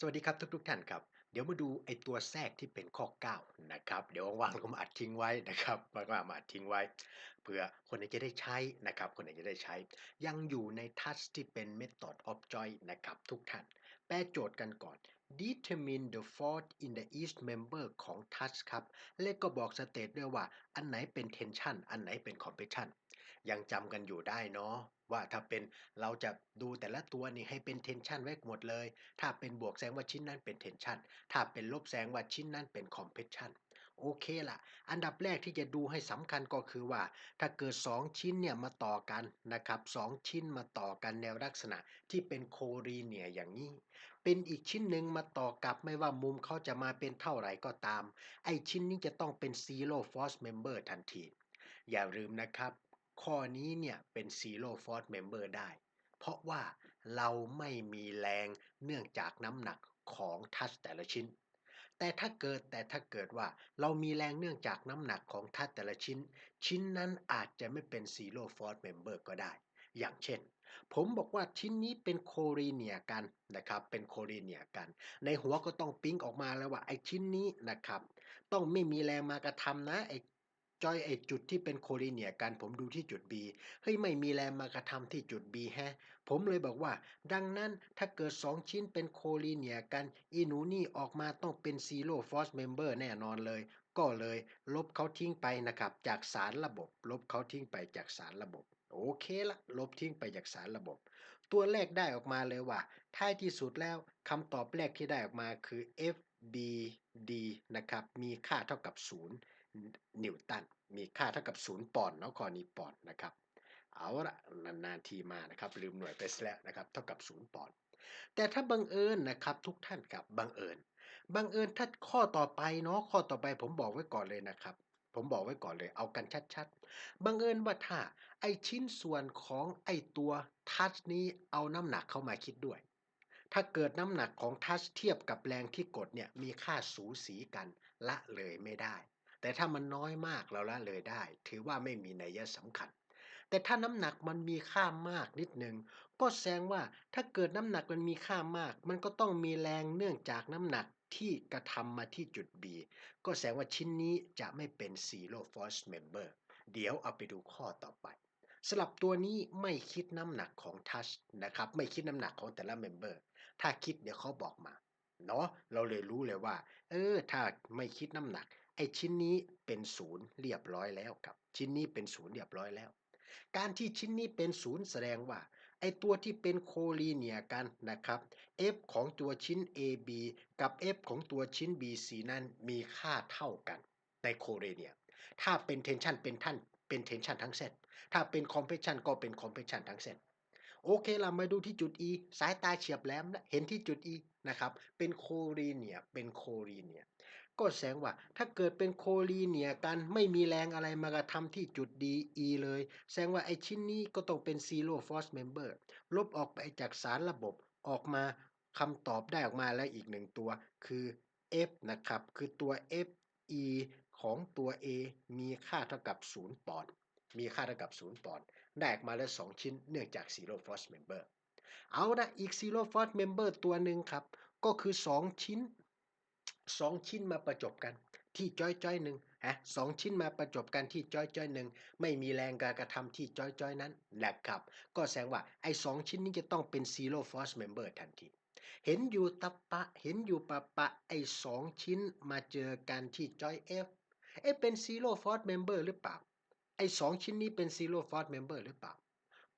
สวัสดีครับทุก ๆ ท่านครับ เดี๋ยวมาดูไอตัวแทรกที่เป็นข้อ 9 นะครับ เดี๋ยวว่างๆเรามาอัดทิ้งไว้นะครับว่างๆมาอัดทิ้งไว้ เพื่อคนไหนจะได้ใช้นะครับ คนไหนจะได้ใช้ ยังอยู่ในทัชที่เป็น method of choice นะครับทุกท่าน แปลโจทย์กันก่อน determine the fault in the each member ของ touch ครับและก็บอกสเตตด้วยว่า อันไหนเป็น tension อันไหนเป็น compression ยังจำกันอยู่ได้เนาะว่าถ้าเป็นเราจะดูแต่ละตัวนี่ให้เป็น tension ไว้หมดเลย ถ้าเป็นบวกแสดงว่าชิ้นนั้นเป็น tension ถ้าเป็นลบแสดงว่าชิ้นนั้นเป็น compression โอเคละอันดับแรกที่จะดูให้สำคัญก็คือว่า ถ้าเกิด 2 ชิ้นเนี่ยมาต่อกันนะครับ2ชิ้นมาต่อกันแนวลักษณะที่เป็นโครีเนียอย่างนี้ เป็นอีกชิ้นหนึ่งมาต่อกับไม่ว่ามุมเขาจะมาเป็นเท่าไหร่ก็ตาม ไอชิ้นนี้จะต้องเป็น zero force member ทันทีอย่าลืมนะครับ ข้อนี้เนี่ยเป็น zero force member ได้ เพราะว่าเราไม่มีแรงเนื่องจากน้ำหนักของทัชแต่ละชิ้น แต่ถ้าเกิดแต่ถ้าเกิดว่าเรามีแรงเนื่องจากน้ำหนักของทัชแต่ละชิ้น ชิ้นนั้นอาจจะไม่เป็น zero force member ก็ได้ อย่างเช่น ผมบอกว่าชิ้นนี้เป็นโครีเนียกันนะครับ เป็นโครีเนียกัน ในหัวก็ต้องปิ๊งออกมาแล้วว่าไอ้ชิ้นนี้นะครับ ต้องไม่มีแรงมากระทำนะไอ้ จอยไอจุดที่เป็นโครีเนียกันผมดูที่จุด B เฮ้ยไม่มีแรงมากระทำที่จุด B แฮะ ผมเลยบอกว่า ดังนั้นถ้าเกิด 2 ชิ้นเป็นโคลีเนียกัน อีหนูนี่ออกมาต้องเป็นซีโร่ฟอสเมมเบอร์แน่นอนเลย ก็เลยลบเขาทิ้งไปนะครับ จากสารระบบ ลบเขาทิ้งไปจากสารระบบ โอเคละลบทิ้งไปจากสารระบบ ตัวแรกได้ออกมาเลยว่า ท้ายที่สุดแล้วคำตอบแรกที่ได้ออกมาคือ FBD นะครับ มีค่าเท่ากับ 0 นิวตัน มีค่าเท่ากับ 0 ปอนด์เนาะข้อนี้ปอนด์นะครับ เอาละนานๆทีมานะครับลืมหน่วยไปซะแล้วนะครับเท่ากับ 0 ปอนด์แต่ถ้าบังเอิญนะครับทุกท่านครับบังเอิญบังเอิญถ้าข้อต่อไปเนาะข้อต่อไปผมบอกไว้ก่อนเลยนะครับ ผมบอกไว้ก่อนเลยเอากันชัดๆ บังเอิญว่าถ้าไอชิ้นส่วนของไอตัวทัชนี้เอาน้ำหนักเข้ามาคิดด้วย ถ้าเกิดน้ำหนักของทัชเทียบกับแรงที่กดเนี่ยมีค่าสูสีกันละเลยไม่ได้ แต่ถ้ามันน้อยมากเราละเลยได้ ถือว่าไม่มีนัยสำคัญ แต่ถ้าน้ำหนักมันมีค่ามากนิดหนึ่งก็แสดงว่าถ้าเกิดน้ำหนักมันมีค่ามาก มันก็ต้องมีแรงเนื่องจากน้ำหนักที่กระทำมาที่จุด B ก็แสดงว่าชิ้นนี้จะไม่เป็น zero force member เดี๋ยวเอาไปดูข้อต่อไปสลับตัวนี้ไม่คิดน้ำหนักของทัชนะครับไม่คิดน้ำหนักของแต่ละเมมเบอร์ถ้าคิดเดี๋ยวเขาบอกมาเนาะเราเลยรู้เลยว่า เออถ้าไม่คิดน้ำหนัก ไอชิ้นนี้เป็นศูนย์เรียบร้อยแล้วครับ ชิ้นนี้เป็นศูนย์เรียบร้อยแล้ว การที่ชิ้นนี้เป็นศูนย์แสดงว่า ไอตัวที่เป็นโคลีเนียกันนะครับ f ของตัวชิ้น AB กับ f ของตัวชิ้น BC นั้นมีค่าเท่ากันในโคลีเนีย ถ้าเป็นเทนชันเป็นท่านเป็นเทนชันทั้งเส้นถ้าเป็นคอมเพรสชันก็เป็นคอมเพรสชันทั้งเส้นโอเคเรามาดูที่จุด E สายตาเฉียบแหลมนะเห็นที่จุด E นะครับ เป็นโคลีเนีย เป็นโคลีเนีย ก็แสงว่า ถ้าเกิดเป็นโคลีเนียกันไม่มีแรงอะไรมากระทำที่จุด D E เลย แสดงว่าไอชิ้นนี้ก็ต้องเป็น zero force member ลบออกไปจากสารระบบออกมาคำตอบได้ออกมาแล้วอีกหนึ่งตัว คือ F นะครับ คือตัว F E ของตัว A มีค่าเท่ากับ 0 ปอนด์มีค่าเท่ากับ 0 ปอนด์ได้ออกมาแล้ว 2 ชิ้นเนื่องจาก zero force member เอาละอีก zero force member ตัวหนึ่งครับ ก็คือ 2 ชิ้น 2ชิ้นมาประจบกัน ที่จ้อยจ้อยหนึ่งฮะสองชิ้นมาประจบกันที่จ้อยจ้อยหนึ่งไม่มีแรงการกระทำที่จ้อยจ้อยนั้นนะครับ ก็แสดงว่าไอ้สองชิ้นนี้จะต้องเป็น zero force member ทันที เห็นอยู่ตะปะ เห็นอยู่ปะปะไอ้สองชิ้นมาเจอกันที่จอย F เอ๊ะเป็น zero force member หรือเปล่า ไอ้สองชิ้นนี้เป็น zero force member หรือเปล่า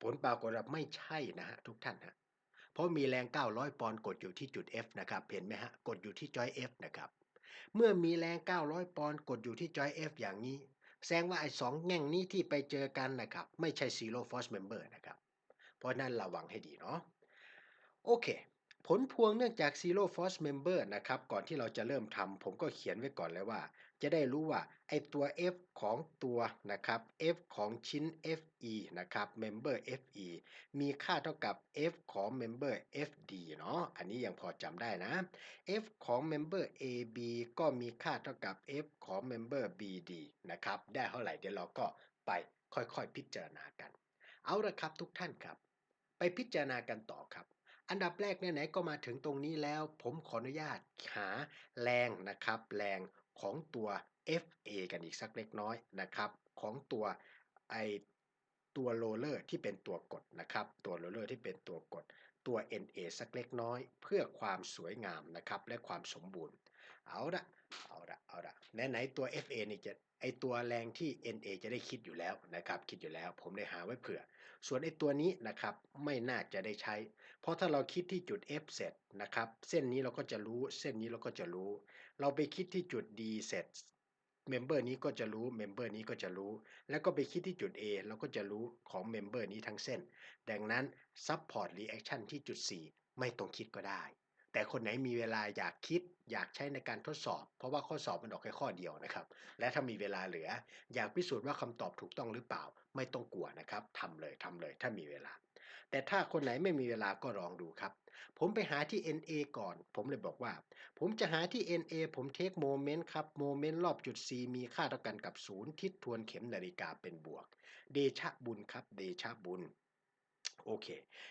ผลปรากฏว่าไม่ใช่นะฮะทุกท่านฮะ เพราะมีแรง 900 ปอนด์กดอยู่ที่จุด F นะครับ เห็นไหมฮะ กดอยู่ที่จอย F นะครับ เมื่อมีแรง 900 ปอนด์กดอยู่ที่จอย F อย่างนี้ แสดงว่าไอ้สองแง่งนี้ที่ไปเจอกันนะครับ ไม่ใช่ zero force member นะครับ เพราะนั้นระวังให้ดีเนาะ โอเค ผลพวงเนื่องจาก zero force member นะครับ ก่อนที่เราจะเริ่มทำผมก็เขียนไว้ก่อนเลยว่า จะได้รู้ว่าไอตัว f ของตัวนะครับ f ของชิ้น fe นะครับ member fe มีค่าเท่ากับ f ของ member fd เนาะอันนี้ยังพอจำได้นะ f ของ member ab ก็มีค่าเท่ากับ f ของ member bd นะครับ ได้เท่าไหร่เดี๋ยวเราก็ไปค่อยๆพิจารณากัน เอาละครับทุกท่านครับ ไปพิจารณากันต่อครับอันดับแรกไหนๆก็มาถึงตรงนี้แล้ว ผมขออนุญาตหาแรงนะครับ แรง ของตัว FA กันอีกสักเล็กน้อยนะครับของตัวไอตัวโรเลอร์ที่เป็นตัวกดนะครับตัวโรเลอร์ที่เป็นตัวกดตัว NA สักเล็กน้อย เพื่อความสวยงามนะครับและความสมบูรณ์ เอาละเอาละเอาละไหนๆตัว FA นี่จะไอตัวแรงที่ NA จะได้คิดอยู่แล้วนะครับคิดอยู่แล้ว ผมได้หาไว้เผื่อ ส่วนไอตัวนี้นะครับไม่น่าจะได้ใช้ เพราะถ้าเราคิดที่จุด F เสร็จนะครับเส้นนี้เราก็จะรู้เส้นนี้เราก็จะรู้ เราไปคิดที่จุด D เสร็จเมมเบอร์นี้ก็จะรู้เมมเบอร์นี้ก็จะรู้ แล้วก็ไปคิดที่จุด A เราก็จะรู้ของเมมเบอร์นี้ทั้งเส้น ดังนั้น Support Reaction ที่จุด 4 ไม่ต้องคิดก็ได้ แต่คนไหนมีเวลาอยากคิดอยากใช้ในการทดสอบ เพราะว่าข้อสอบมันออกแค่ข้อเดียวนะครับ และถ้ามีเวลาเหลือ อยากพิสูจน์ว่าคำตอบถูกต้องหรือเปล่า ไม่ต้องกลัวนะครับทำเลยทำเลยถ้ามีเวลา แต่ถ้าคนไหนไม่มีเวลาก็ลองดูครับ ผมไปหาที่ NA ก่อน ผมเลยบอกว่า ผมจะหาที่ NA ผมเทคโมเมนต์ครับโมเมนต์รอบจุด C มีค่าเท่ากันกับ 0 ทิศทวนเข็มนาฬิกาเป็นบวก เดชะบุญครับ เดชะบุญโอเค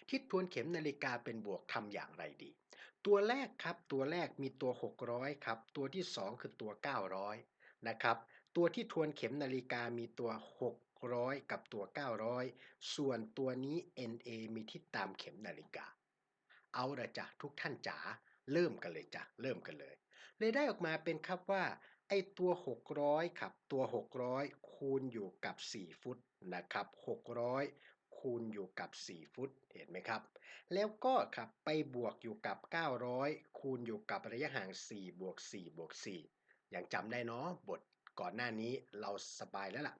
ทิศทวนเข็มนาฬิกาเป็นบวกทำอย่างไรดี ตัวแรกครับ ตัวแรกมีตัว 600 ครับ ตัวที่ 2 คือตัว 900 นะครับ ตัวที่ทวนเข็มนาฬิกามีตัว 600 กับตัว 900 ส่วนตัวนี้ NA มีทิศตามเข็มนาฬิกา เอาละจ้ะทุกท่านจ๋าเริ่มกันเลยจ้ะเริ่มกันเลย เลยได้ออกมาเป็นครับว่า ไอตัว 600ครับตัว 600 คูณอยู่กับ 4 ฟุตนะครับ 600 คูณอยู่กับ 4 ฟุตเห็นไหมครับ แล้วก็ครับไปบวกอยู่กับ 900 คูณอยู่กับระยะห่าง 4 บวก 4 บวก 4 อย่างจำได้เนาะบท ก่อนหน้านี้เราสบายแล้วล่ะ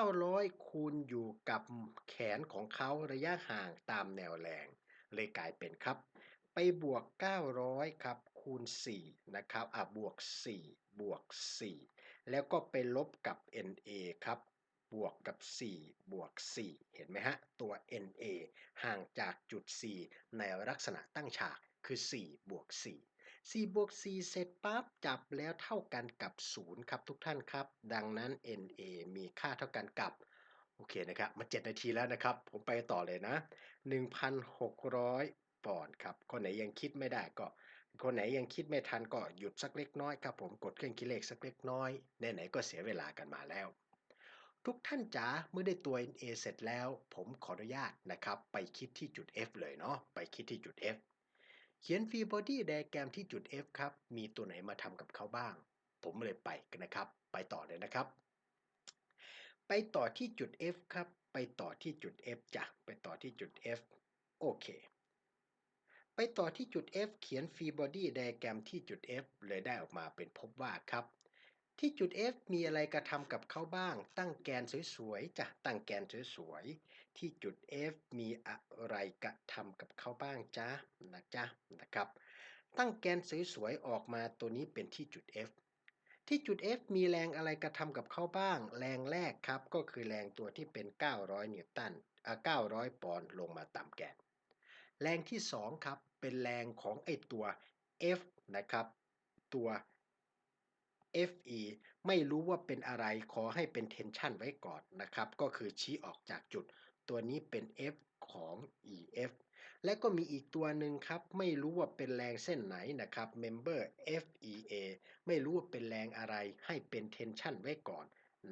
900 คูณอยู่กับแขนของเขาระยะห่างตามแนวแรง เลยกลายเป็นครับ ไปบวก 900 ครับ คูณ 4 นะครับ อะ บวก 4 บวก 4 แล้วก็ไปลบกับ NA ครับบวกกับ 4 บวก 4 เห็นไหมฮะ ตัว NA ห่างจากจุด C ในลักษณะตั้งฉากคือ 4 บวก 4 4บวก4เสร็จปั๊บจับแล้วเท่ากันกับ 0 ครับทุกท่านครับ ดังนั้น NA มีค่าเท่ากันกับโอเคนะครับมา 7 นาทีแล้วนะครับ ผมไปต่อเลยนะ 1,600 ปอนด์ครับ คนไหนยังคิดไม่ได้ก็ คนไหนยังคิดไม่ทันก็หยุดสักเล็กน้อยครับผมกดเครื่องคิดเลขสักเล็กน้อยไหนๆก็เสียเวลากันมาแล้ว ทุกท่านจ๋าเมื่อได้ตัว NA เสร็จแล้ว ผมขออนุญาตนะครับ ไปคิดที่จุด F เลยเนาะไปคิดที่จุด F เขียนฟรีบอดี้ไดแกรมที่จุด F ครับ มีตัวไหนมาทำกับเขาบ้าง ผมเลยไปกันนะครับ ไปต่อเลยนะครับ ไปต่อที่จุด F ครับ ไปต่อที่จุด F จ้ะ ไปต่อที่จุด F โอเค ไปต่อที่จุด F เขียนฟรีบอดี้ไดแกรมที่จุด F เลยได้ออกมาเป็นพบว่าครับ ที่จุด F มีอะไรกระทำกับเขาบ้าง ตั้งแกนสวยๆจ้ะตั้งแกนสวยๆ ที่จุด F มีอะไรกระทำกับเขาบ้างจ้ะนะจ๊ะนะครับ ตั้งแกนสวยๆ ออกมาตัวนี้เป็นที่จุด F ที่จุด F มีแรงอะไรกระทำกับเขาบ้าง แรงแรกครับก็คือแรงตัวที่เป็น 900 นิวตันอ่า900 ปอนด์ลงมาตามแกน แรงที่ 2 ครับ เป็นแรงของไอตัว F นะครับ ตัว FE ไม่รู้ว่าเป็นอะไรขอให้เป็น tension ไว้ก่อนนะครับ ก็คือชี้ออกจากจุด ตัวนี้เป็น F ของ EF และก็มีอีกตัวหนึ่งครับ ไม่รู้ว่าเป็นแรงเส้นไหนนะครับ member FEA ไม่รู้ว่าเป็นแรงอะไรให้เป็น tension ไว้ก่อน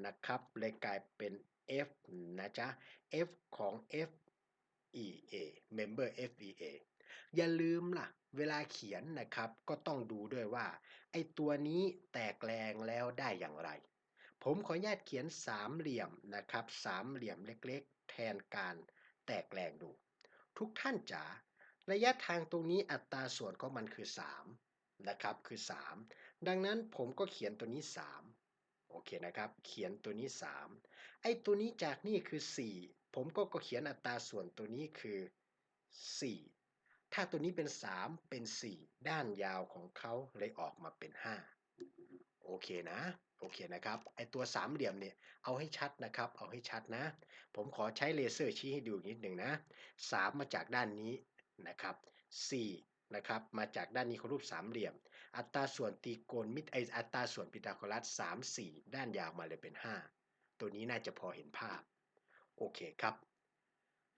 นะครับ เลยกลายเป็น F นะจ๊ะ F ของ FEA member FEA อย่าลืมล่ะ เวลาเขียนนะครับก็ต้องดูด้วยว่า ไอตัวนี้แตกแรงแล้วได้อย่างไร ผมขออนุญาตเขียนสามเหลี่ยมนะครับสามเหลี่ยมเล็กๆ แทนการแตกแรงดู ทุกท่านจ๋าระยะทางตรงนี้อัตราส่วนของมันคือ 3 นะครับคือ 3 ดังนั้นผมก็เขียนตัวนี้ 3 โอเคนะครับ เขียนตัวนี้ 3 ไอ้ตัวนี้จากนี่คือ 4 ผมก็ก็เขียนอัตราส่วนตัวนี้คือ 4 ถ้าตัวนี้เป็น 3 เป็น 4 ด้านยาวของเขาเลยออกมาเป็น 5 โอเคนะ โอเคนะครับ ไอตัวสามเหลี่ยมเนี่ย เอาให้ชัดนะครับ เอาให้ชัดนะ ผมขอใช้เลเซอร์ชี้ให้ดูนิดหนึ่งนะ 3 มาจากด้านนี้นะครับ4นะครับ มาจากด้านนี้ของรูปสามเหลี่ยม อัตราส่วนตรีโกณมิตรไออัตราส่วนพีทาโกรัส3 4 ด้านยาวมาเลยเป็น 5 ตัวนี้น่าจะพอเห็นภาพ โอเคครับ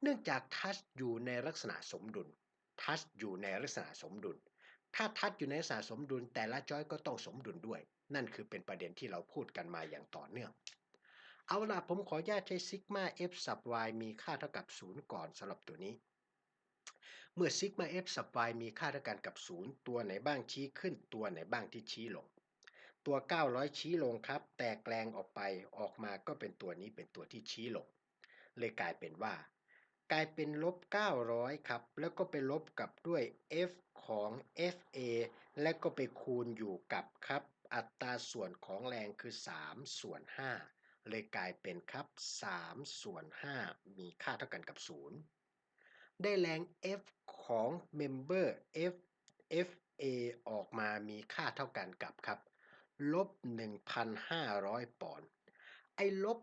เนื่องจากทัชอยู่ในลักษณะสมดุล ทัชอยู่ในลักษณะสมดุล ถ้าทัชอยู่ในลักษณะสมดุล แต่ละจอยก็ต้องสมดุลด้วย นั่นคือเป็นประเด็นที่เราพูดกันมาอย่างต่อเนื่อง เอาล่ะผมขออนุญาตใช้ซิกมา f sub y มีค่าเท่ากับ 0 ก่อนสำหรับตัวนี้ เมื่อซิกมา f sub y มีค่าเท่ากันกับ 0 ตัวไหนบ้างชี้ขึ้น ตัวไหนบ้างที่ชี้ลง ตัว 900 ชี้ลงครับ แต่แกลงออกไปออกมาก็เป็นตัวนี้เป็นตัวที่ชี้ลง เลยกลายเป็นว่า กลายเป็นลบ 900 ครับ แล้วก็ไปลบกับด้วย f ของ fa และก็ไปคูณอยู่กับครับ อัตราส่วนของแรงคือ 3 ส่วน 5 เลยกลายเป็นครับ 3 ส่วน 5 มีค่าเท่ากันกับ 0 ได้แรง F ของ Member F FA ออกมามีค่าเท่ากันกับครับ ลบ 1,500 ปอนด์ไอ้ลบ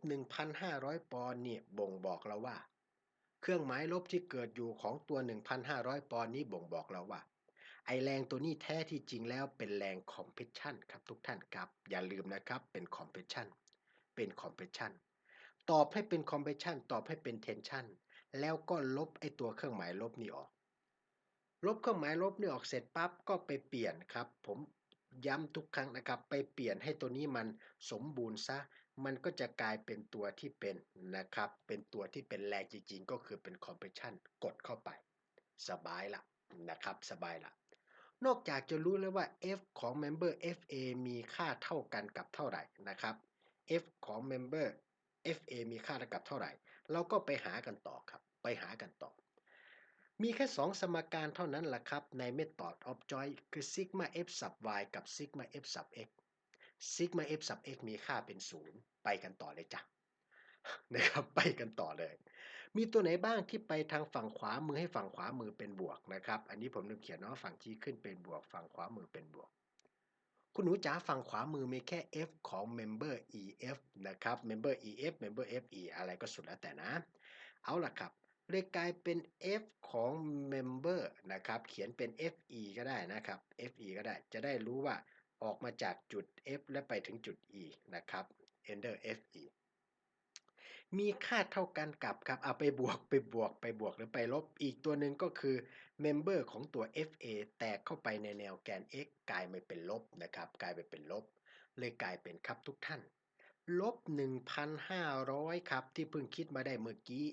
1,500 ปอนด์เนี่ยบ่งบอกเราว่า เครื่องหมายลบที่เกิดอยู่ของตัว 1,500 ปอนด์นี้บ่งบอกเราว่า ไอแรงตัวนี้แท้ที่จริงแล้วเป็นแรงคอมเพรสชันครับทุกท่านครับ อย่าลืมนะครับเป็นคอมเพรสชันเป็นคอมเพรสชันตอบให้เป็นคอมเพรสชันตอบให้เป็นเทนชันแล้วก็ลบไอตัวเครื่องหมายลบนี้ออก ลบเครื่องหมายลบนี่ออกเสร็จปั๊บก็ไปเปลี่ยนครับ ผมย้ำทุกครั้งนะครับ ไปเปลี่ยนให้ตัวนี้มันสมบูรณ์ซะ มันก็จะกลายเป็นตัวที่เป็นนะครับ เป็นตัวที่เป็นแรงจริงๆ ก็คือเป็นคอมเพรสชันกดเข้าไป สบายละนะครับ สบายละนอกจากจะรู้แล้วว่า f ของ member fa มีค่าเท่ากันกับเท่าไหร่นะครับ f ของ member fa มีค่าเท่ากับเท่าไหร่ เราก็ไปหากันต่อครับ ไปหากันต่อ มีแค่ 2 สมการเท่านั้นแหละครับ ใน method of choice คือ sigma f sub y กับ sigma f sub x sigma f sub x มีค่าเป็น 0 ไปกันต่อเลยจ้ะนะครับไปกันต่อเลย มีตัวไหนบ้างที่ไปทางฝั่งขวามือให้ฝั่งขวามือเป็นบวกนะครับ อันนี้ผมลืมเขียนเนาะฝั่งชี้ขึ้นเป็นบวก ฝั่งขวามือเป็นบวก คุณหนูจ๋าฝั่งขวามือมีแค่ f ของ member ef นะครับ member ef member fe อะไรก็สุดแล้วแต่นะ เอาล่ะครับเลยกลายเป็น f ของ member นะครับ เขียนเป็น fe ก็ได้นะครับ fe ก็ได้ จะได้รู้ว่า ออกมาจากจุด f และไปถึงจุด e นะครับ enter fe มีค่าเท่ากันกับครับเอาไปบวกไปบวกไปบวกหรือไปลบอีกตัวหนึ่งก็คือ member ของตัว fa แตกเข้าไปในแนวแกน x กลายมาเป็นลบนะครับ กลายไปเป็นลบ เลยกลายเป็นครับทุกท่าน ลบ 1,500 ครับ ที่เพิ่งคิดมาได้เมื่อกี้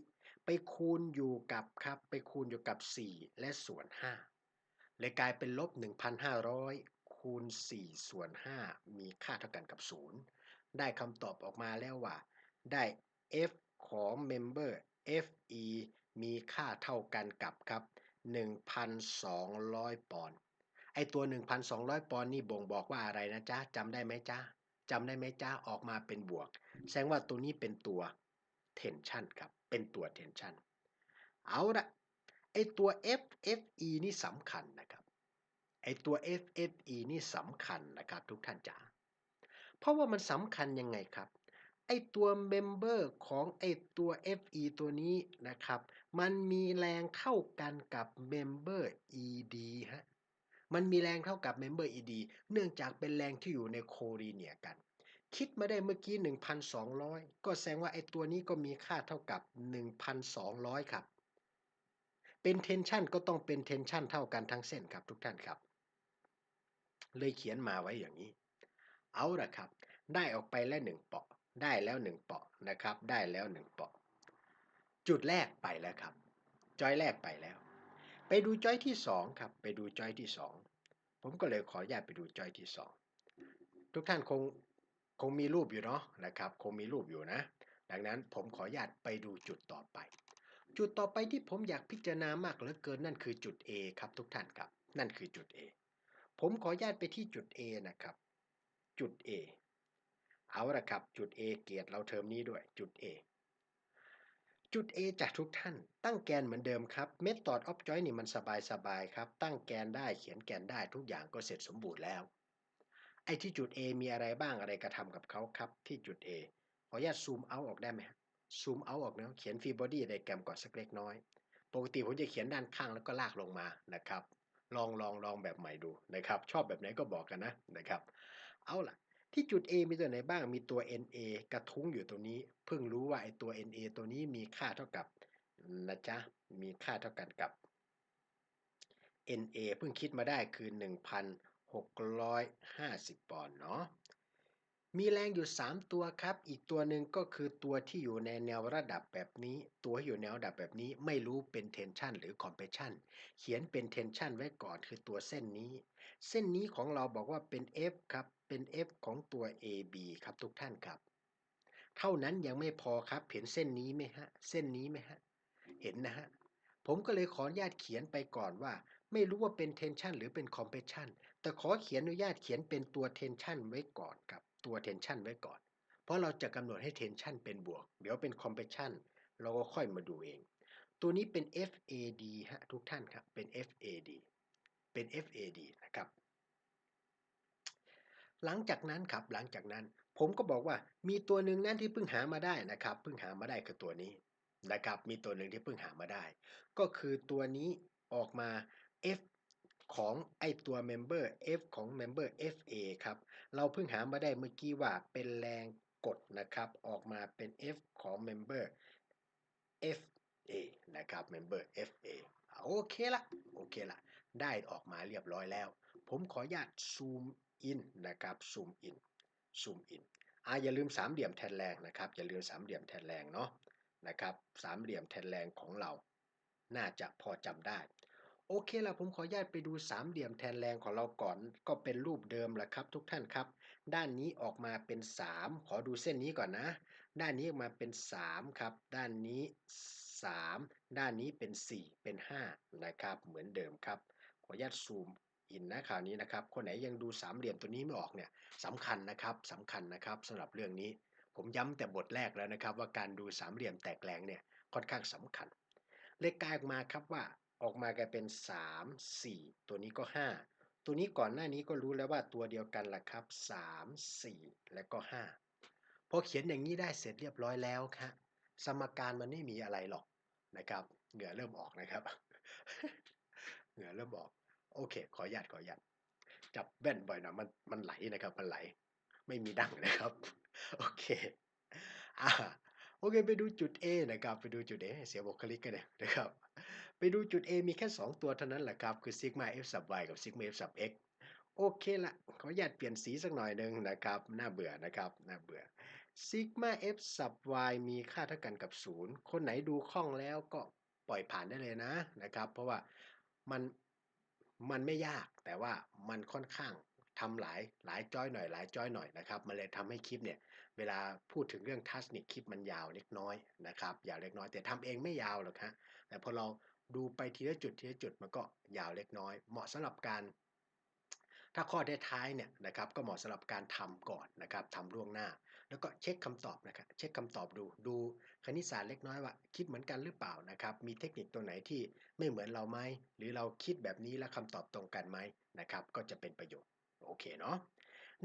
ไปคูณอยู่กับครับ ไปคูณอยู่กับ 4 และส่วน 5 เลยกลายเป็นลบ 1,500 คูณ 4 ส่วน 5 มีค่าเท่ากันกับ 0 ได้คำตอบออกมาแล้วว่า ได้ f ของ member fe มีค่าเท่ากันกับครับ 1,200 ปอนด์ไอตัว 1,200 ปอนด์นี่บ่งบอกว่าอะไรนะจ๊ะจำได้ไหมจ๊ะจำได้ไหมจ๊ะออกมาเป็นบวก แสดงว่าตัวนี้เป็นตัว tension ครับ เป็นตัว tension เอาละไอตัว f fe นี่สำคัญนะครับ ไอตัว f fe นี่สำคัญนะครับทุกท่านจ๋า เพราะว่ามันสำคัญยังไงครับ ไอตัว member ของไอตัว fe ตัวนี้นะครับ มันมีแรงเท่ากันกับ member ed ฮะ มันมีแรงเท่ากับ member ed เนื่องจากเป็นแรงที่อยู่ในโคลีเนียกัน คิดมาได้เมื่อกี้ 1,200 ก็แสดงว่าไอตัวนี้ก็มีค่าเท่ากับ 1,200 ครับเป็น tension ก็ต้องเป็น tension เท่ากันทั้งเส้นครับทุกท่านครับ เลยเขียนมาไว้อย่างนี้ เอาละครับ ได้ออกไปแล้วหนึ่งเปาะ ได้แล้วหนึ่งเปาะนะครับ ได้แล้วหนึ่งเปาะ จุดแรกไปแล้วครับ จอยแรกไปแล้ว ไปดูจอยที่สองครับ ไปดูจอยที่สอง ผมก็เลยขออนุญาตไปดูจอยที่สอง ทุกท่านคงคงมีรูปอยู่เนาะนะครับ คงมีรูปอยู่นะ ดังนั้นผมขออนุญาตไปดูจุดต่อไป จุดต่อไปที่ผมอยากพิจารณามากเหลือเกินนั่นคือจุด A ครับทุกท่านครับ นั่นคือจุด A ผมขออนุญาตไปที่จุด A นะครับ จุด A เอาละครับ จุด A เกียรติเราเทอมนี้ด้วย จุด A จุด A จากทุกท่าน ตั้งแกนเหมือนเดิมครับ Method of Choice นี่มันสบายๆครับ ตั้งแกนได้เขียนแกนได้ทุกอย่างก็เสร็จสมบูรณ์แล้ว ไอ้ที่จุด A มีอะไรบ้างอะไรกระทำกับเขาครับ ที่จุด A ขออนุญาตซูมเอาออกได้ไหมซูมเอาออกนะเขียนฟีบอดี้ไดแกรมก่อนสักเล็กน้อย ปกติผมจะเขียนด้านข้างแล้วก็ลากลงมานะครับ ลองลองลองแบบใหม่ดูนะครับ ชอบแบบไหนก็บอกกันนะนะครับ เอาล่ะ ที่จุด A มีตัวไหนบ้างมีตัว NA กระทุ้งอยู่ตรงนี้ เพิ่งรู้ว่าไอตัว NA ตัวนี้มีค่าเท่ากับนะจ๊ะมีค่าเท่ากันกับ NA เพิ่งคิดมาได้คือ 1,650 ปอนด์เนาะ มีแรงอยู่ 3 ตัวครับ อีกตัวหนึ่งก็คือตัวที่อยู่ในแนวระดับแบบนี้ ตัวอยู่แนวระดับแบบนี้ไม่รู้เป็น tension หรือ compression เขียนเป็น tension ไว้ก่อนคือตัวเส้นนี้ เส้นนี้ของเราบอกว่าเป็น F ครับ เป็น F ของตัว AB ครับทุกท่านครับ เท่านั้นยังไม่พอครับ เห็นเส้นนี้ไหมฮะ เส้นนี้ไหมฮะ เห็นนะฮะ ผมก็เลยขออนุญาตเขียนไปก่อนว่า ไม่รู้ว่าเป็น tension หรือเป็น compression แต่ขอเขียนอนุญาตเขียนเป็นตัว tension ไว้ก่อนครับ ตัว tension ไว้ก่อน เพราะเราจะกำหนดให้ tension เป็นบวก เดี๋ยวเป็น compression เราก็ค่อยมาดูเอง ตัวนี้เป็น FAD ฮะทุกท่านครับ เป็น FAD เป็น FAD นะครับ หลังจากนั้นครับ หลังจากนั้น ผมก็บอกว่ามีตัวหนึ่งนั่นที่เพิ่งหามาได้นะครับ เพิ่งหามาได้คือตัวนี้นะครับ มีตัวหนึ่งที่เพิ่งหามาได้ ก็คือตัวนี้ออกมา F ของไอตัว member F ของ member FA ครับ เราเพิ่งหามาได้เมื่อกี้ว่าเป็นแรงกดนะครับ ออกมาเป็น F ของ member FA นะครับ member FA โอเคละโอเคละได้ออกมาเรียบร้อยแล้ว ผมขออนุญาตซูมอินนะครับซูมอินซูมอินอ่าอย่าลืมสามเหลี่ยมแทนแรงนะครับ อย่าลืมสามเหลี่ยมแทนแรงเนาะนะครับสามเหลี่ยมแทนแรงของเรา น่าจะพอจำได้ โอเคละผมขออนุญาตไปดูสามเหลี่ยมแทนแรงของเราก่อน ก็เป็นรูปเดิมแหละครับ ทุกท่านครับ ด้านนี้ออกมาเป็น 3 ขอดูเส้นนี้ก่อนนะ ด้านนี้ออกมาเป็น 3 ครับ ด้านนี้ 3 ด้านนี้เป็น 4 เป็น 5 นะครับ เหมือนเดิมครับ ขออนุญาตซูมอินนะคราวนี้นะครับ คนไหนยังดูสามเหลี่ยมตัวนี้ไม่ออกเนี่ยสำคัญนะครับสำคัญนะครับสำหรับเรื่องนี้ ผมย้ำแต่บทแรกแล้วนะครับ ว่าการดูสามเหลี่ยมแตกแรงเนี่ยค่อนข้างสำคัญ เลขกายออกมาครับว่า ออกมากลายเป็น 3 4 ตัวนี้ก็ 5 ตัวนี้ก่อนหน้านี้ก็รู้แล้วว่าตัวเดียวกันแหละครับ 3 4 และก็ 5 พอเขียนอย่างนี้ได้เสร็จเรียบร้อยแล้วครับสมการมันไม่มีอะไรหรอกนะครับ เหงื่อเริ่มออกนะครับ เหงื่อเริ่มออก โอเค ขออนุญาตขออนุญาตจับแว่นบ่อยหนะมันมันไหลนะครับ มันไหล ไม่มีดั้งนะครับ โอเคอ่าโอเค ไปดูจุด A นะครับ ไปดูจุด A เสียบุคลิกกันเลยนะครับ ไปดูจุด A มีแค่ 2 ตัวเท่านั้นแหละครับ คือซิกมา f sub y กับซิกมา f sub x โอเคละขออนุญาตเปลี่ยนสีสักหน่อยหนึ่งนะครับ น่าเบื่อนะครับน่าเบื่อซิกมา f sub y มีค่าเท่ากันกับ 0 คนไหนดูคล่องแล้วก็ปล่อยผ่านได้เลยนะนะครับ เพราะว่ามันมันไม่ยากแต่ว่ามันค่อนข้างทำหลายหลายจ้อยหน่อยหลายจ้อยหน่อยนะครับมันเลยทำให้คลิปเนี่ยเวลาพูดถึงเรื่องทัชนี่คลิปมันยาวเล็กน้อยนะครับยาวเล็กน้อยแต่ทำเองไม่ยาวหรอกฮะแต่พอเรา ดูไปทีละจุดทีละจุดมันก็ยาวเล็กน้อย เหมาะสำหรับการ ถ้าข้อท้ายเนี่ยนะครับ ก็เหมาะสำหรับการทำก่อนนะครับทำล่วงหน้า แล้วก็เช็คคำตอบนะครับ เช็คคำตอบดู ดูคณิตศาสตร์เล็กน้อยว่า คิดเหมือนกันหรือเปล่านะครับ มีเทคนิคตรงไหนที่ไม่เหมือนเราไหมหรือเราคิดแบบนี้แล้วคำตอบตรงกันไหมนะครับ ก็จะเป็นประโยชน์โอเคเนาะ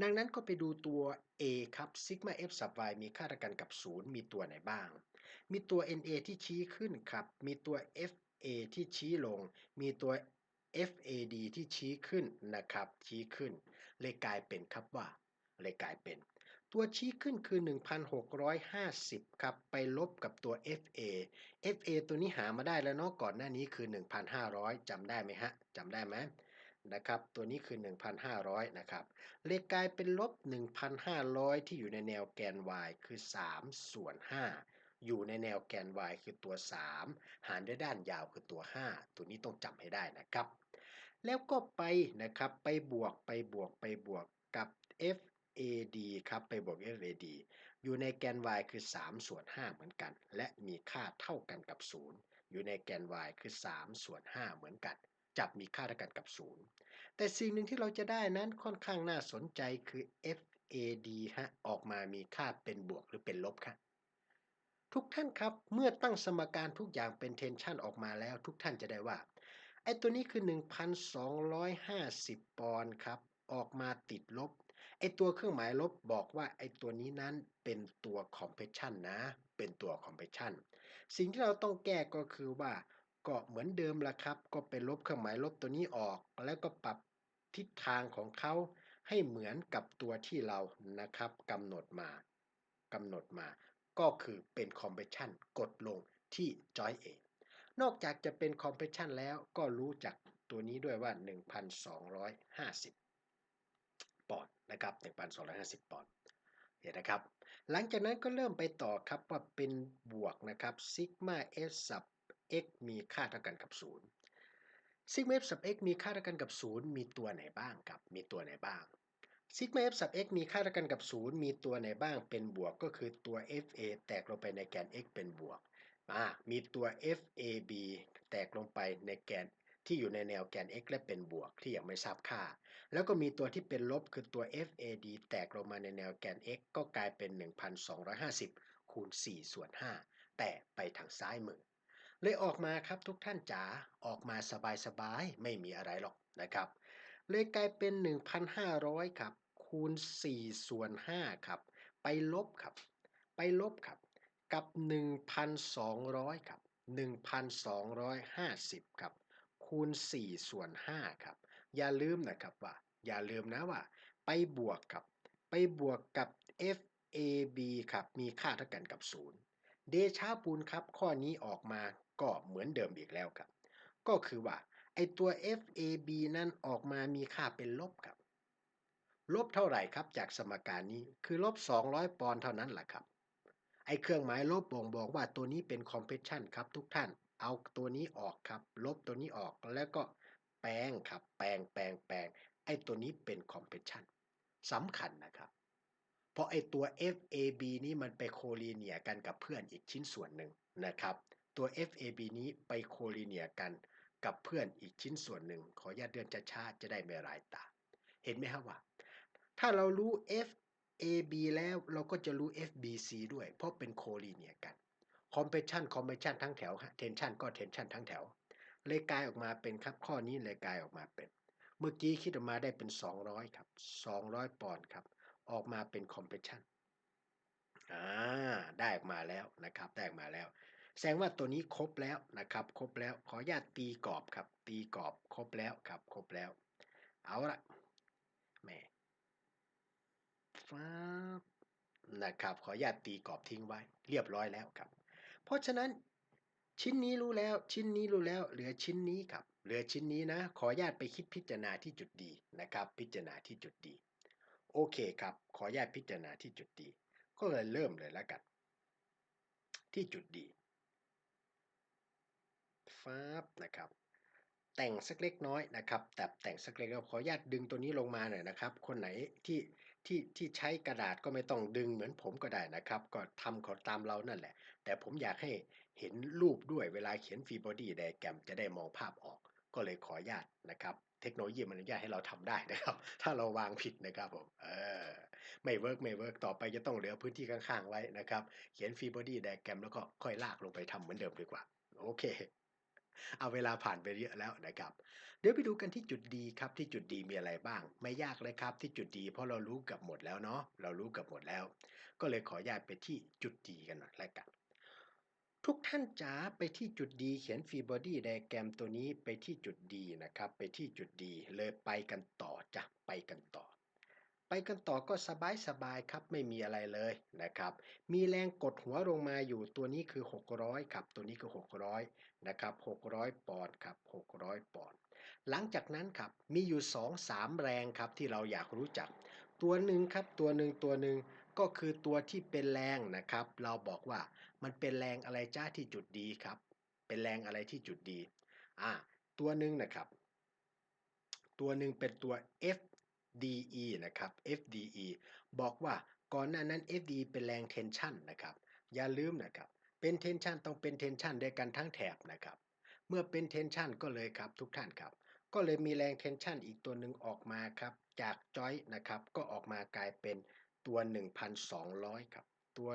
ดังนั้นก็ไปดูตัว A ครับ sigma f sub y มีค่าเท่ากันกับ 0 มีตัวไหนบ้าง มีตัว NA ที่ชี้ขึ้นครับ มีตัว FA ที่ชี้ลง มีตัว FAD ที่ชี้ขึ้นนะครับ ชี้ขึ้น เลยกลายเป็นครับว่า เลยกลายเป็น ตัวชี้ขึ้นคือ 1,650 ครับ ไปลบกับตัว FA FA ตัวนี้หามาได้แล้วเนาะก่อนหน้านี้คือ 1,500จำได้ไหมฮะจำได้ไหมนะครับ ตัวนี้คือ 1,500 นะครับ เลขกลายเป็นลบ 1,500 ที่อยู่ในแนวแกน y คือ 3 ส่วน 5 อยู่ในแนวแกน y คือตัว 3 หารด้วยด้านยาวคือตัว 5 ตัวนี้ต้องจำให้ได้นะครับ แล้วก็ไปนะครับไปบวกไปบวกไปบวกกับ FAD ครับไปบวก FAD อยู่ในแกน y คือ 3 ส่วน 5 เหมือนกัน และมีค่าเท่ากันกับ 0 อยู่ในแกน y คือ 3 ส่วน 5 เหมือนกัน จับมีค่าเท่ากันกับ 0 แต่สิ่งหนึ่งที่เราจะได้นั้นค่อนข้างน่าสนใจคือ FAD ฮะออกมามีค่าเป็นบวกหรือเป็นลบครับ ทุกท่านครับ เมื่อตั้งสมการทุกอย่างเป็นเทนชันออกมาแล้ว ทุกท่านจะได้ว่า ไอ้ตัวนี้คือ 1,250 ปอนด์ครับ ออกมาติดลบ ไอ้ตัวเครื่องหมายลบบอกว่าไอ้ตัวนี้นั้นเป็นตัว compression นะ เป็นตัว compression สิ่งที่เราต้องแก้ก็คือว่าก็เหมือนเดิมละครับ ก็เป็นลบเครื่องหมายลบตัวนี้ออก แล้วก็ปรับทิศทางของเขาให้เหมือนกับตัวที่เรานะครับกำหนดมากำหนดมา ก็คือเป็น compression กดลงที่ joint A นอกจากจะเป็น compression แล้วก็รู้จักตัวนี้ด้วยว่า 1,250 ปอนด์นะครับ 1,250 ปอนด์เห็นนะครับ หลังจากนั้นก็เริ่มไปต่อครับว่าเป็นบวกนะครับซิกมา f สับ x มีค่าเท่ากันกับ 0ซิกมา f สับ x มีค่าเท่ากันกับ 0 มีตัวไหนบ้างครับ มีตัวไหนบ้าง ซิกมา f สับ x มีค่าเท่ากันกับ 0 มีตัวไหนบ้างเป็นบวกก็คือตัว fa แตกลงไปในแกน x เป็นบวกอ่ามีตัว fab แตกลงไปในแกนที่อยู่ในแนวแกน x และเป็นบวกที่ยังไม่ทราบค่า แล้วก็มีตัวที่เป็นลบคือตัว fad แตกลงมาในแนวแกน x ก็กลายเป็น 1,250 คูณ 4 ส่วน 5 แต่ไปทางซ้ายมือ เลยออกมาครับทุกท่านจ๋า ออกมาสบายๆ ไม่มีอะไรหรอกนะครับ เลยกลายเป็น 1,500 ครับ คูณ 4 ส่วน 5 ครับ ไปลบครับ ไปลบครับ กับ 1,200 ครับ 1,250 ครับ คูณ 4 ส่วน 5 ครับ อย่าลืมนะครับว่า อย่าลืมนะว่า ไปบวกกับ ไปบวกกับ FAB ครับ มีค่าเท่ากันกับ 0 เดชาปูลครับ ข้อนี้ออกมาก็เหมือนเดิมอีกแล้วครับ ก็คือว่า ไอตัว FAB นั้นออกมามีค่าเป็นลบครับ ลบเท่าไหร่ครับจากสมการนี้คือลบ 200 ปอนด์เท่านั้นแหละครับ ไอเครื่องหมายลบบ่งบอกว่าตัวนี้เป็น compression ครับทุกท่าน เอาตัวนี้ออกครับ ลบตัวนี้ออกแล้วก็แปลงครับ แปลงแปลงแปลงไอตัวนี้เป็น compression สำคัญนะครับ เพราะไอตัว FAB นี้มันไปโคลีเนียกันกับเพื่อนอีกชิ้นส่วนหนึ่งนะครับ ตัว FAB นี้ไปโคลีเนียกันกับเพื่อนอีกชิ้นส่วนหนึ่ง ขออนุญาตเดินช้าๆจะได้ไม่รายตา เห็นไหมครับว่า ถ้าเรารู้ FAB แล้วเราก็จะรู้ FBC ด้วย เพราะเป็นโคลีเนียกัน compression compression ทั้งแถว tension ก็ tension ทั้งแถว เลยกลายออกมาเป็นครับ ข้อนี้เลยกลายออกมาเป็น เมื่อกี้คิดออกมาได้เป็น 200 ครับ 200 ปอนด์ครับ ออกมาเป็น compression อ่า ได้ออกมาแล้วนะครับ ได้ออกมาแล้ว แสดงว่าตัวนี้ครบแล้วนะครับ ครบแล้ว ขออนุญาตตีกรอบครับ ตีกรอบ ครบแล้วครับ ครบแล้ว เอาละแหม่ ฟ้านะครับ ขออนุญาตตีกรอบทิ้งไว้ เรียบร้อยแล้วครับ เพราะฉะนั้นชิ้นนี้รู้แล้ว ชิ้นนี้รู้แล้ว เหลือชิ้นนี้ครับ เหลือชิ้นนี้นะ ขออนุญาตไปคิดพิจารณาที่จุดดีนะครับ พิจารณาที่จุดดี โอเคครับ ขออนุญาตพิจารณาที่จุดดี ก็เลยเริ่มเลยแล้วกัน ที่จุดดีฟ้าบนะครับ แต่งสักเล็กน้อยนะครับ แต่แต่งสักเล็กน้อยขออนุญาตดึงตัวนี้ลงมาหน่อยนะครับ คนไหนที่ ที่ที่ใช้กระดาษก็ไม่ต้องดึงเหมือนผมก็ได้นะครับ ก็ทำขอตามเรานั่นแหละ แต่ผมอยากให้เห็นรูปด้วยเวลาเขียนฟรีบอดี้ไดแกรมจะได้มองภาพออก ก็เลยขออนุญาตนะครับ เทคโนโลยีมันอนุญาตให้เราทำได้นะครับ ถ้าเราวางผิดนะครับผมเออไม่เวิร์กไม่เวิร์กต่อไปจะต้องเหลือพื้นที่ข้างๆไว้นะครับ เขียนฟรีบอดี้ไดแกรมแล้วก็ค่อยลากลงไปทำเหมือนเดิมดีกว่า โอเค เอาเวลาผ่านไปเยอะแล้วนะครับ เดี๋ยวไปดูกันที่จุดดีครับที่จุดดีมีอะไรบ้าง ไม่ยากเลยครับที่จุดดี เพราะเรารู้กับหมดแล้วเนาะเรารู้กับหมดแล้ว ก็เลยขออนุญาตไปที่จุดดีกันหน่อยแล้วกันทุกท่านจ๋าไปที่จุดดีเขียนฟีบอดี้ไดแกรมตัวนี้ไปที่จุดดีนะครับ ไปที่จุดดีเลยไปกันต่อจ้ะไปกันต่อ ไปกันต่อก็สบายสบายครับไม่มีอะไรเลยนะครับ มีแรงกดหัวลงมาอยู่ตัวนี้คือ 600ครับตัวนี้คือ 600นะครับ600 ปอนด์ครับ600 ปอนด์หลังจากนั้นครับมีอยู่ 2 3 แรงครับที่เราอยากรู้จัก ตัวหนึ่งครับตัวหนึ่งตัวหนึ่งก็คือตัวที่เป็นแรงนะครับ เราบอกว่ามันเป็นแรงอะไรจ้าที่จุดดีครับ เป็นแรงอะไรที่จุดดีอ่าตัวหนึ่งนะครับ ตัวหนึ่งเป็นตัว f FDE นะครับ FDE บอกว่าก่อนหน้านั้น FDE เป็นแรงเทนชันนะครับ อย่าลืมนะครับ เป็นเทนชันต้องเป็นเทนชันด้วยกันทั้งแถบนะครับ เมื่อเป็นเทนชันก็เลยครับทุกท่านครับ ก็เลยมีแรงเทนชันอีกตัวหนึ่งออกมาครับ จากจอยนะครับ ก็ออกมากลายเป็นตัว 1,200 ครับ ตัว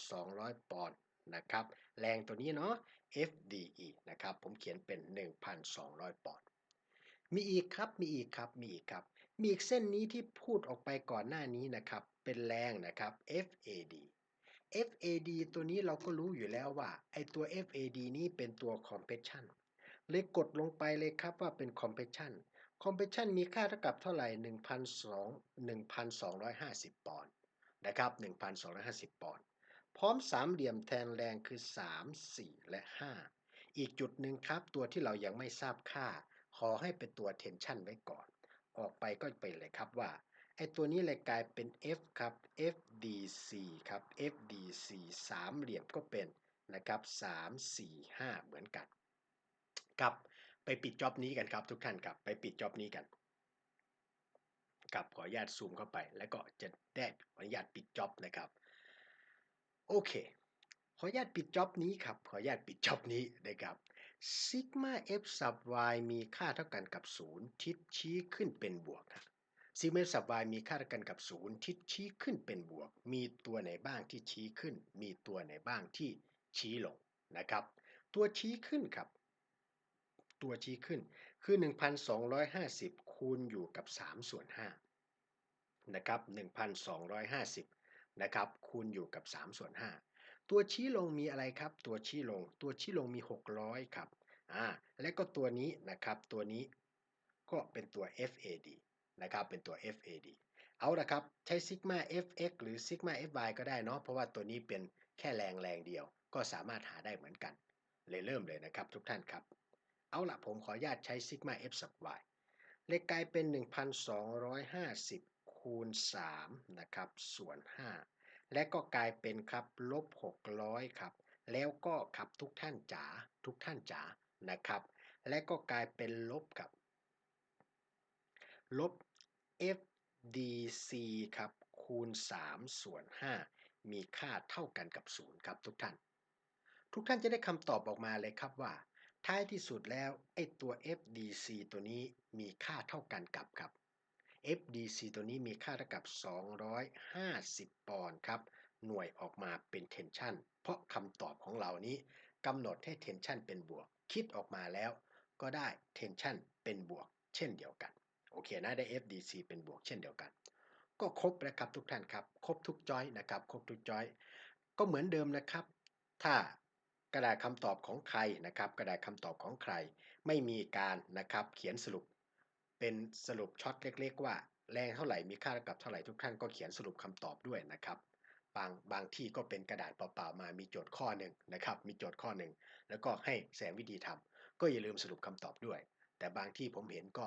1,200 ปอนด์นะครับ แรงตัวนี้เนาะ FDE นะครับ ผมเขียนเป็น 1,200 ปอนด์ มีอีกครับ มีอีกครับ มีอีกครับ มีอีกเส้นนี้ที่พูดออกไปก่อนหน้านี้นะครับ เป็นแรงนะครับ FAD FAD ตัวนี้เราก็รู้อยู่แล้วว่าไอตัว FAD นี้เป็นตัว compression เลยกดลงไปเลยครับว่าเป็น compression compression มีค่าเท่ากับเท่าไหร่1,250 ปอนด์นะครับ 1,250 ปอนด์พร้อมสามเหลี่ยมแทนแรงคือ 3 4 และ 5 อีกจุดหนึ่งครับ ตัวที่เรายังไม่ทราบค่า ขอให้เป็นตัว tension ไว้ก่อน ออกไปก็เป็นเลยครับว่าไอตัวนี้เลยกลายเป็น F ครับ FDC ครับ FDC สามเหลี่ยมก็เป็นนะครับ3 4 5 เหมือนกันครับไปปิดจ็อบนี้กันครับทุกท่านครับไปปิดจ็อบนี้กันกับขออนุญาตซูมเข้าไป แล้วก็จะได้ขออนุญาตปิดจ็อบนะครับโอเค ขออนุญาตปิดจ็อบนี้ครับขออนุญาตปิดจ็อบนี้นะครับ ซิกมา f sub y มีค่าเท่ากันกับ 0 ทิศชี้ขึ้นเป็นบวกนะซิกมา f sub y มีค่าเท่ากันกับ 0 ทิศชี้ขึ้นเป็นบวก มีตัวไหนบ้างที่ชี้ขึ้น มีตัวไหนบ้างที่ชี้ลงนะครับ ตัวชี้ขึ้นครับ ตัวชี้ขึ้นคือ 1,250 คูณอยู่กับ 3 ส่วน5นะครับ 1,250นะครับคูณอยู่กับ 3 ส่วน5 ตัวชี้ลงมีอะไรครับ ตัวชี้ลง ตัวชี้ลงมี 600 ครับ อ่า และก็ตัวนี้นะครับ ตัวนี้ก็เป็นตัว FAD นะครับ เป็นตัว FAD เอาละครับ ใช้ซิกมา fx หรือซิกมา fy ก็ได้เนาะ เพราะว่าตัวนี้เป็นแค่แรงแรงเดียว ก็สามารถหาได้เหมือนกัน เลยเริ่มเลยนะครับทุกท่านครับ เอาละผมขออนุญาตใช้ซิกมา f sub y เลขกลายเป็น 1,250 คูณ 3 นะครับ ส่วน 5 และก็กลายเป็นครับลบ 600 ครับ แล้วก็ครับทุกท่านจ๋าทุกท่านจ๋านะครับ และก็กลายเป็นลบกับ ลบ FDC ครับคูณ 3 ส่วน 5 มีค่าเท่ากันกับ 0 ครับทุกท่าน ทุกท่านจะได้คำตอบออกมาเลยครับว่า ท้ายที่สุดแล้วไอ้ตัว FDC ตัวนี้มีค่าเท่ากันกับครับ FDC ตัวนี้มีค่าเท่ากับ 250 ปอนด์ครับ หน่วยออกมาเป็น tension เพราะคำตอบของเรานี้กำหนดให้ tension เป็นบวก คิดออกมาแล้วก็ได้ tension เป็นบวก เช่นเดียวกัน โอเคนะ ได้ FDC เป็นบวกเช่นเดียวกัน ก็ครบแล้วครับทุกท่านครับ ครบทุกจอยนะครับ ครบทุกจอย ก็เหมือนเดิมนะครับ ถ้ากระดาษคำตอบของใครนะครับ กระดาษคำตอบของใคร ไม่มีการนะครับ เขียนสรุป เป็นสรุปช็อตเล็กๆว่าแรงเท่าไหร่มีค่าเท่ากับเท่าไหร่ทุกท่านก็เขียนสรุปคำตอบด้วยนะครับบางบางที่ก็เป็นกระดาษเปล่าๆมามีโจทย์ข้อหนึ่งนะครับมีโจทย์ข้อหนึ่งแล้วก็ให้แสดงวิธีทำก็อย่าลืมสรุปคำตอบด้วย แต่บางที่ผมเห็นก็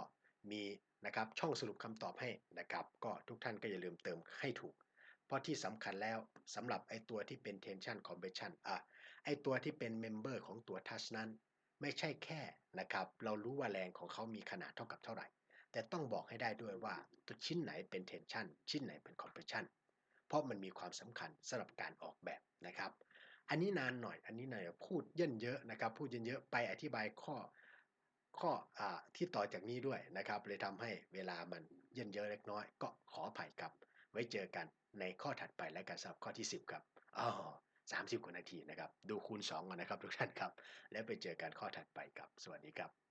มีนะครับช่องสรุปคำตอบให้นะครับ ก็ทุกท่านก็อย่าลืมเติมให้ถูก เพราะที่สำคัญแล้วสำหรับไอตัวที่เป็น tension compression อะไอตัวที่เป็น member ของตัว touch นั้น ไม่ใช่แค่นะครับเรารู้ว่าแรงของเขามีขนาดเท่ากับเท่าไหร่ แต่ต้องบอกให้ได้ด้วยว่าตัวชิ้นไหนเป็น tension ชิ้นไหนเป็น compression เพราะมันมีความสำคัญสำหรับการออกแบบนะครับ อันนี้นานหน่อย อันนี้หน่อยพูดเยินเยอะนะครับ พูดเยอะไปอธิบายข้อข้ออที่ต่อจากนี้ด้วยนะครับ เลยทำให้เวลามันเยินเยอะเล็กน้อย ก็ขออภัยครับ ไว้เจอกันในข้อถัดไปและกันสำหรับข้อที่ 10 ครับอ๋อสามสิบกว่านาทีนะครับ ดูคูณ2ก่อนนะครับทุกท่านครับ แล้วไปเจอกันข้อถัดไปครับ สวัสดีครับ